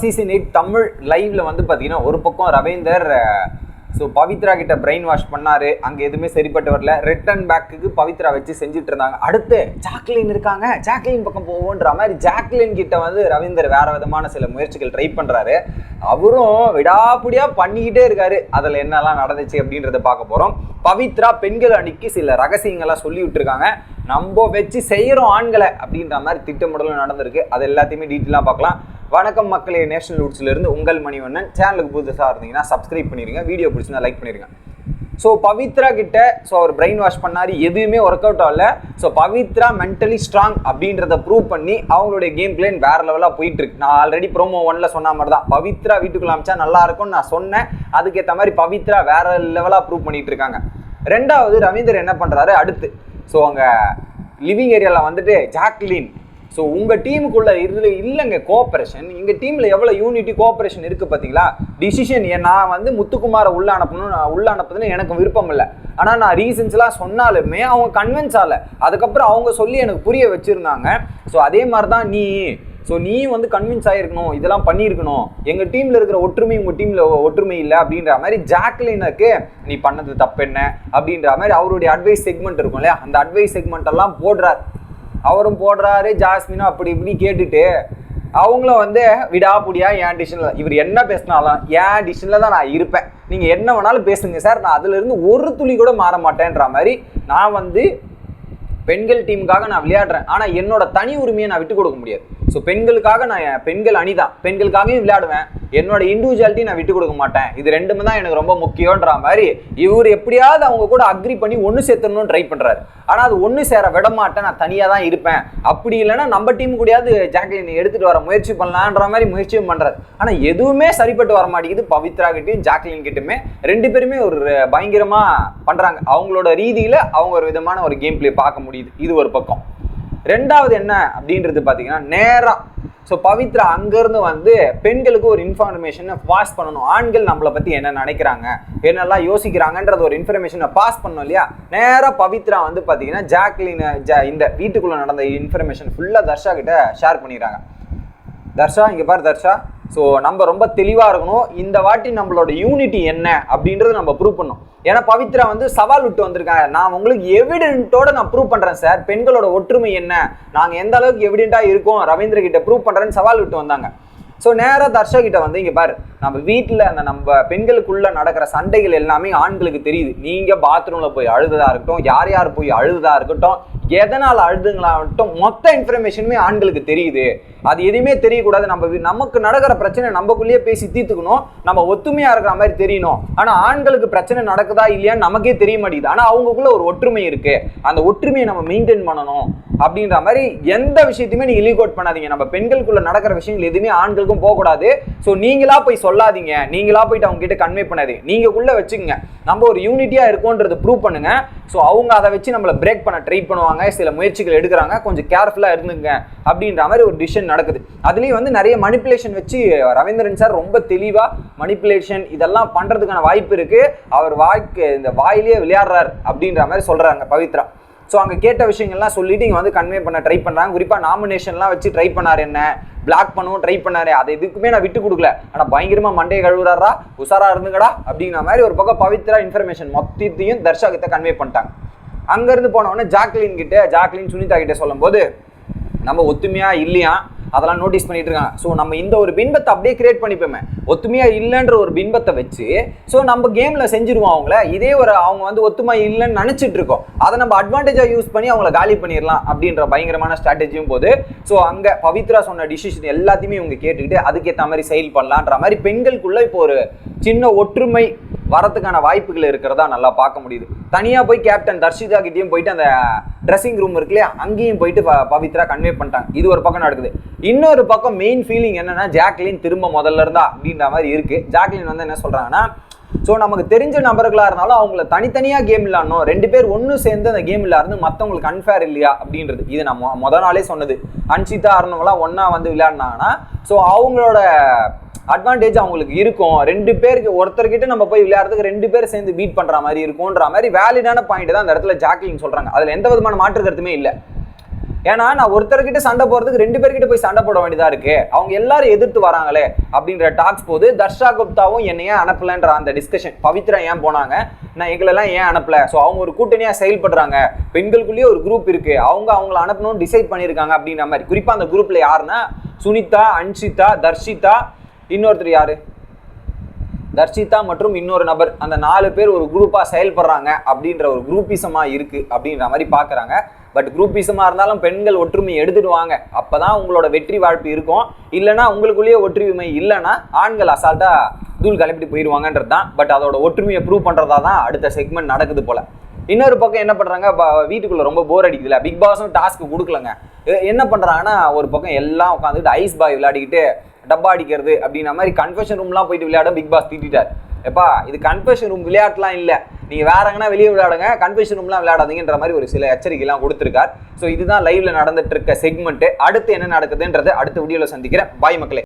Season eight Tamil லைவ்ல வந்து பார்த்தீங்கன்னா ஒரு பக்கம் ரவீந்தர் ஸோ பவித்ரா கிட்ட பிரெயின் வாஷ் பண்ணாரு. அங்கே எதுவுமே சரிப்பட்டு வரல. ரிட்டர்ன் பேக்குக்கு பவித்ரா வச்சு செஞ்சுட்டு இருந்தாங்க. அடுத்து ஜாக்லின் இருக்காங்க. ஜாக்லின் பக்கம் போவோன்ற மாதிரி ஜாக்லின் கிட்ட வந்து ரவீந்தர் வேற விதமான சில முயற்சிகள் ட்ரை பண்றாரு. அவரும் விடாப்பிடியா பண்ணிக்கிட்டே இருக்காரு. அதில் என்னெல்லாம் நடந்துச்சு அப்படின்றத பார்க்க போறோம். பவித்ரா பெண்கள் அணிக்கு சில ரகசியங்கள்லாம் சொல்லி விட்டுருக்காங்க. நம்ம வச்சு செய்யறோம் ஆண்களை அப்படின்ற மாதிரி திட்டமிடலும் நடந்திருக்கு. அது எல்லாத்தையுமே டீட்டெயிலாக பார்க்கலாம். வணக்கம் மக்களே நேஷனல் ரூட்ஸ்லேருந்து உங்கள் மணிவண்ணன். சேனலுக்கு புதுசாக இருந்தீங்கன்னா சப்ஸ்கிரைப் பண்ணிடுங்க வீடியோ பிடிச்சிருந்தா லைக் பண்ணிடுங்க ஸோ பவித்ரா கிட்ட ஸோ அவர் பிரெயின் வாஷ் பண்ணாரு எதுவுமே ஒர்க் அவுட் ஆகல ஸோ பவித்ரா மென்டலி ஸ்ட்ராங் அப்படின்றத ப்ரூவ் பண்ணி அவங்களுடைய கேம் பிளேன் வேற லெவலாக போயிட்டு இருக்கு நான் ஆல்ரெடி ப்ரோமோ ஒன்ல சொன்ன மாதிரி தான். பவித்ரா வீட்டுக்குள்ள அமைச்சா நல்லா இருக்கும்னு நான் சொன்னேன். அதுக்கேற்ற மாதிரி பவித்ரா வேற லெவலாக ப்ரூவ் பண்ணிட்டு இருக்காங்க. ரெண்டாவது ரவீந்தர் என்ன பண்ணுறாரு அடுத்து. ஸோ அங்கே லிவிங் ஏரியாவில் வந்துட்டு ஜாக்லின் ஸோ உங்கள் டீமுக்குள்ள இதில் இல்லைங்க கோஆப்ரேஷன் எங்கள் டீமில் எவ்வளோ யூனிட்டி கோஆப்ரேஷன் இருக்குது பார்த்தீங்களா டிசிஷன் நான் வந்து முத்துக்குமாரை உள்ள அனுப்பணும் நான் உள்ள அனுப்புதுன்னு எனக்கு விருப்பம் இல்லை. ஆனால் நான் ரீசன்ஸ்லாம் சொன்னாலுமே அவங்க கன்வின்ஸ் ஆகலை அதுக்கப்புறம் அவங்க சொல்லி எனக்கு புரிய வச்சுருந்தாங்க. ஸோ அதே மாதிரி தான் நீ. ஸோ நீ வந்து கன்வின்ஸ் ஆகிருக்கணும் இதெல்லாம் பண்ணியிருக்கணும். எங்கள் டீமில் இருக்கிற ஒற்றுமை உங்கள் டீமில் ஒற்றுமை இல்லை அப்படின்ற மாதிரி ஜாக்லினுக்கு நீ பண்ணது தப்பு என்ன? அப்படின்ற மாதிரி அவருடைய அட்வைஸ் செக்மெண்ட் இருக்கும் இல்லையா? அந்த அட்வைஸ் செக்மெண்ட் எல்லாம் போடுறார். அவரும் போடுறாரு ஜாஸ்மினும் அப்படி இப்படி கேட்டுட்டு அவங்களும் வந்து விடாப்புடியா என் டிசிஷனில் இவர் என்ன பேசினாலும் என் டிஷனில் தான் நான் இருப்பேன். நீங்கள் என்ன வேணாலும் பேசுங்க சார். நான் அதுலேருந்து ஒரு துளி கூட மாற மாட்டேன்ற மாதிரி நான் வந்து பெண்கள் டீமுக்காக நான் விளையாடுறேன். ஆனால் என்னோட தனி உரிமையை நான் விட்டு கொடுக்க முடியாது. ஸோ பெண்களுக்காக நான் என் பெண்கள் அணிதா பெண்களுக்காகவும் விளையாடுவேன். என்னோட இண்டிவிஜுவாலிட்டி நான் விட்டு கொடுக்க மாட்டேன். இது ரெண்டுமே தான் எனக்கு ரொம்ப முக்கியன்ற மாதிரி இவர் எப்படியாவது அவங்க கூட அக்ரி பண்ணி ஒன்று சேர்த்தணும்னு ட்ரை பண்ணுறாரு ஆனால் அது ஒன்று சேர விட மாட்டேன். நான் தனியாக தான் இருப்பேன். அப்படி இல்லைன்னா நம்ம டீம் கூடயாவது ஜாக்லின் எடுத்துகிட்டு வர முயற்சி பண்ணலான்ற மாதிரி முயற்சியும் பண்ணுறாரு ஆனால் எதுவுமே சரிப்பட்டு வர மாட்டேங்குது. பவித்ரா கிட்டையும் ஜாக்லின் கிட்டுமே ரெண்டு பேருமே ஒரு பயங்கரமாக பண்ணுறாங்க அவங்களோட ரீதியில் அவங்க ஒரு விதமான ஒரு கேம் பிளே பார்க்க முடியுது. இது ஒரு பக்கம். ரெண்டாவது என்ன அப்படின்றது பார்த்தீங்கன்னா நேரம். ஸோ பவித்ரா அங்கேருந்து வந்து பெண்களுக்கு ஒரு இன்ஃபர்மேஷனை பாஸ் பண்ணணும். ஆண்கள் நம்மளை பற்றி என்ன நினைக்கிறாங்க? என்னெல்லாம் யோசிக்கிறாங்கன்றது ஒரு இன்ஃபர்மேஷனை பாஸ் பண்ணோம் இல்லையா? நேராக பவித்ரா வந்து பார்த்தீங்கன்னா ஜாக்லினை ஜா இந்த வீட்டுக்குள்ளே நடந்த இன்ஃபர்மேஷன் ஃபுல்லாக தர்ஷா கிட்ட ஷேர் பண்ணிடுறாங்க. தர்ஷா இங்கே பாரு தர்ஷா. ஸோ நம்ம ரொம்ப தெளிவாக இருக்கணும். இந்த வாட்டி நம்மளோட யூனிட்டி என்ன அப்படின்றத நம்ம ப்ரூவ் பண்ணணும். ஏன்னா பவித்ரா வந்து சவால் விட்டு வந்திருக்காங்க. நான் உங்களுக்கு எவிடென்ட்டோட நான் ப்ரூவ் பண்ணுறேன் சார் பெண்களோட ஒற்றுமை என்ன? நாங்கள் எந்த அளவுக்கு எவிடென்ட்டாக இருக்கோம்? ரவீந்திர கிட்ட ப்ரூவ் பண்ணுறேன்னு சவால் விட்டு வந்தாங்க. ஸோ நேராக தர்ஷா கிட்ட வந்து இங்கே பாரு. நம்ம வீட்டில் அந்த நம்ம பெண்களுக்குள்ள நடக்கிற சண்டைகள் எல்லாமே ஆண்களுக்கு தெரியுது. நீங்கள் பாத்ரூமில் போய் அழுததா இருக்கட்டும் யார் யார் போய் அழுததா இருக்கட்டும் எதனால் அழுதுங்களாகட்டும் மொத்த இன்ஃபர்மேஷனுமே ஆண்களுக்கு தெரியுது. அது எதுவுமே தெரியக்கூடாது. நம்ம நமக்கு நடக்கிற பிரச்சனை நமக்குள்ளேயே பேசி தீர்த்துக்கணும். நம்ம ஒத்துமையாக இருக்கிற மாதிரி தெரியணும். ஆனால் ஆண்களுக்கு பிரச்சனை நடக்குதா இல்லையான்னு நமக்கே தெரிய மாட்டேங்குது. ஆனால் அவங்களுக்குள்ள ஒரு ஒற்றுமை இருக்கு. அந்த ஒற்றுமையை நம்ம மெயின்டைன் பண்ணணும் அப்படின்ற மாதிரி எந்த விஷயத்தையுமே நீங்க லீக் அவுட் பண்ணாதீங்க. நம்ம பெண்களுக்குள்ள நடக்கிற விஷயங்கள் எதுவுமே ஆண்களுக்கும் போகக்கூடாது. ஸோ நீங்களா போய் சொல்லாதீங்க. நீங்களா போயிட்டு அவங்க கிட்ட கன்வே பண்ணாதீங்க. உள்ள வச்சுக்கோங்க. நம்ம ஒரு யூனிட்டியா இருக்கோன்றது ப்ரூவ் பண்ணுங்க. ஸோ அவங்க அதை வச்சு நம்மளை பிரேக் பண்ண ட்ரை பண்ணுவாங்க. சில முயற்சிகள் எடுக்கிறாங்க. கொஞ்சம் கேர்ஃபுல்லாக இருந்துங்க அப்படின்ற மாதிரி ஒரு டிசிஷன் நடக்குது. அதுலேயும் வந்து நிறைய மணிப்புலேஷன் வச்சு ரவீந்திரன் சார் ரொம்ப தெளிவாக மணிப்புலேஷன் இதெல்லாம் பண்ணுறதுக்கான வாய்ப்பு இருக்குது அவர் வாய்க்கு இந்த வாயிலேயே விளையாடுறார் அப்படின்ற மாதிரி சொல்கிறாங்க பவித்ரா. ஸோ அங்கே கேட்ட விஷயங்கள்லாம் சொல்லிட்டு இங்கே வந்து கன்வே பண்ண ட்ரை பண்ணுறாங்க குறிப்பாக நாமினேஷன்லாம் வச்சு ட்ரை பண்ணார் என்ன? பிளாக் பண்ணவும் ட்ரை பண்ணாரு. அதை எதுக்குமே நான் விட்டு கொடுக்கல. ஆனால் பயங்கரமாக மண்டையை கழுவுறாரா? உஷாராக இருந்துங்கடா அப்படிங்கிற மாதிரி ஒரு பக்கம் பவித்ரா இன்ஃபர்மேஷன் மொத்தத்தையும் தர்ஷா கிட்ட கன்வே பண்ணிட்டாங்க. அங்கேருந்து போனவொடனே ஜாக்லின் கிட்ட ஜாக்லின் சுனிதா கிட்ட சொல்லும்போது நம்ம ஒத்துமையா இல்லையா? அதெல்லாம் நோட்டீஸ் பண்ணிட்டு இருக்காங்க. ஸோ நம்ம இந்த ஒரு பின்பத்தை அப்படியே கிரியேட் பண்ணிப்போமே. ஒத்துமையா இல்லைன்ற ஒரு பின்பத்தை வச்சு ஸோ நம்ம கேம்ல செஞ்சிருவோம் அவங்கள. இதே ஒரு அவங்க வந்து ஒத்துமை இல்லைன்னு நினைச்சிட்டு இருக்கோம். அதை நம்ம அட்வான்டேஜா யூஸ் பண்ணி அவங்கள காலி பண்ணிடலாம் அப்படின்ற பயங்கரமான ஸ்ட்ராட்டஜியும் போது ஸோ அங்க பவித்ரா சொன்ன டிசிஷன் எல்லாத்தையுமே இவங்க கேட்டுக்கிட்டு அதுக்கேற்ற மாதிரி செயல் பண்ணலான்ற மாதிரி பெண்களுக்குள்ள இப்போ ஒரு சின்ன ஒற்றுமை வரதுக்கான வாய்ப்புகள் இருக்கிறதா நல்லா பார்க்க முடியுது. தனியாக போய் கேப்டன் தர்ஷிதா கிட்டேயும் போயிட்டு அந்த ட்ரெஸ்ஸிங் ரூம் இருக்கு இல்லையா? அங்கேயும் போயிட்டு பவித்ரா கன்வே பண்ணிட்டாங்க. இது ஒரு பக்கம் நடக்குது. இன்னொரு பக்கம் மெயின் ஃபீலிங் என்னன்னா ஜாக்லின் திரும்ப முதல்ல இருந்தா அப்படின்ற மாதிரி இருக்கு. ஜாக்லின் வந்து என்ன சொல்றாங்கன்னா ஸோ நமக்கு தெரிஞ்ச நபர்களாக இருந்தாலும் அவங்கள தனித்தனியாக கேம் விளாடணும் ரெண்டு பேர் ஒன்று சேர்ந்து அந்த கேம் விளையாடுறது மற்றவங்களுக்கு அன்ஃபேர் இல்லையா அப்படின்றது. இது நம்ம முத நாளே சொன்னது. அன்ஷிதா அருணவெல்லாம் ஒன்றா வந்து விளையாடினாங்கன்னா ஸோ அவங்களோட அட்வான்டேஜ் அவங்களுக்கு இருக்கும். ரெண்டு பேருக்கு ஒருத்தர்கிட்ட நம்ம போய் விளையாடுறதுக்கு ரெண்டு பேர் சேர்ந்து பீட் பண்ற மாதிரி இருக்கும்ன்ற மாதிரி வேலிடான பாயிண்ட் தான் அந்த இடத்துல ஜாக்கிலிங் சொல்றாங்க. அதுல எந்த விதமான மாற்று கருத்துமே இல்லை. ஏன்னா நான் ஒருத்தர்கிட்ட சண்டை போறதுக்கு ரெண்டு பேர்கிட்ட போய் சண்டை போட வேண்டியதா இருக்கு. அவங்க எல்லாரும் எதிர்த்து வராங்களே அப்படின்ற டாக்ஸ் போது தர்ஷா குப்தாவும் என்னை ஏன் அனுப்பலன்ற அந்த டிஸ்கஷன் பவித்ரா ஏன் போனாங்க? நான் எங்களெல்லாம் ஏன் அனுப்பல? ஸோ அவங்க ஒரு கூட்டணியாக செயல்படுறாங்க. பெண்களுக்குள்ளேயே ஒரு குரூப் இருக்கு. அவங்க அவங்கள அனுப்பணும்னு டிசைட் பண்ணியிருக்காங்க அப்படின்ற மாதிரி. குறிப்பாக அந்த குரூப்ல யாருன்னா சுனிதா அன்ஷிதா தர்ஷிதா இன்னொருத்தர் யாரு? தர்ஷிதா மற்றும் இன்னொரு நபர். அந்த நாலு பேர் ஒரு குரூப்பாக செயல்படுறாங்க அப்படின்ற ஒரு குரூப்பிசமாக இருக்குது அப்படின்ற மாதிரி பார்க்குறாங்க பட் குரூப்பிசமாக இருந்தாலும் பெண்கள் ஒற்றுமை எடுத்துடுவாங்க. அப்பதான் உங்களோட வெற்றி வாழ்ப்பு இருக்கும். இல்லைன்னா உங்களுக்குள்ளேயே ஒற்றுமை இல்லைன்னா ஆண்கள் அசால்ட்டாக தூள் கிளப்பிட்டு போயிடுவாங்கன்றது தான். பட் அதோட ஒற்றுமையை ப்ரூவ் பண்ணுறதா தான் அடுத்த செக்மெண்ட் நடக்குது போல். இன்னொரு பக்கம் என்ன பண்ணுறாங்க ப- வீட்டுக்குள்ளே ரொம்ப போர் அடிக்குதுல. Big பாஸும் task கொடுக்கலங்க. என்ன பண்ணுறாங்கன்னா ஒரு பக்கம் எல்லாம் உட்காந்துட்டு ஐஸ் பாய் விளையாடிக்கிட்டு டப்பா அடிக்கிறது அப்படின்ற மாதிரி கன்ஃபெஷன் ரூம்லாம் போயிட்டு விளையாட பிக் பாஸ் திட்டார் எப்பா இது கன்ஃபெஷன் ரூம் விளையாட்டுலாம் இல்லை. நீங்கள் வேற எங்கன்னா வெளியே விளையாடுங்க கன்ஃபெஷன் ரூம்லாம் விளையாடாதீங்கன்ற மாதிரி ஒரு சில எச்சரிக்கைலாம் கொடுத்துருக்கார். ஸோ இதுதான் லைவ்ல நடந்துட்டு இருக்க செக்மெண்ட் அடுத்து என்ன நடக்குதுன்றதை அடுத்த வீடியோவில் சந்திக்கிறேன். பாய் மக்களே.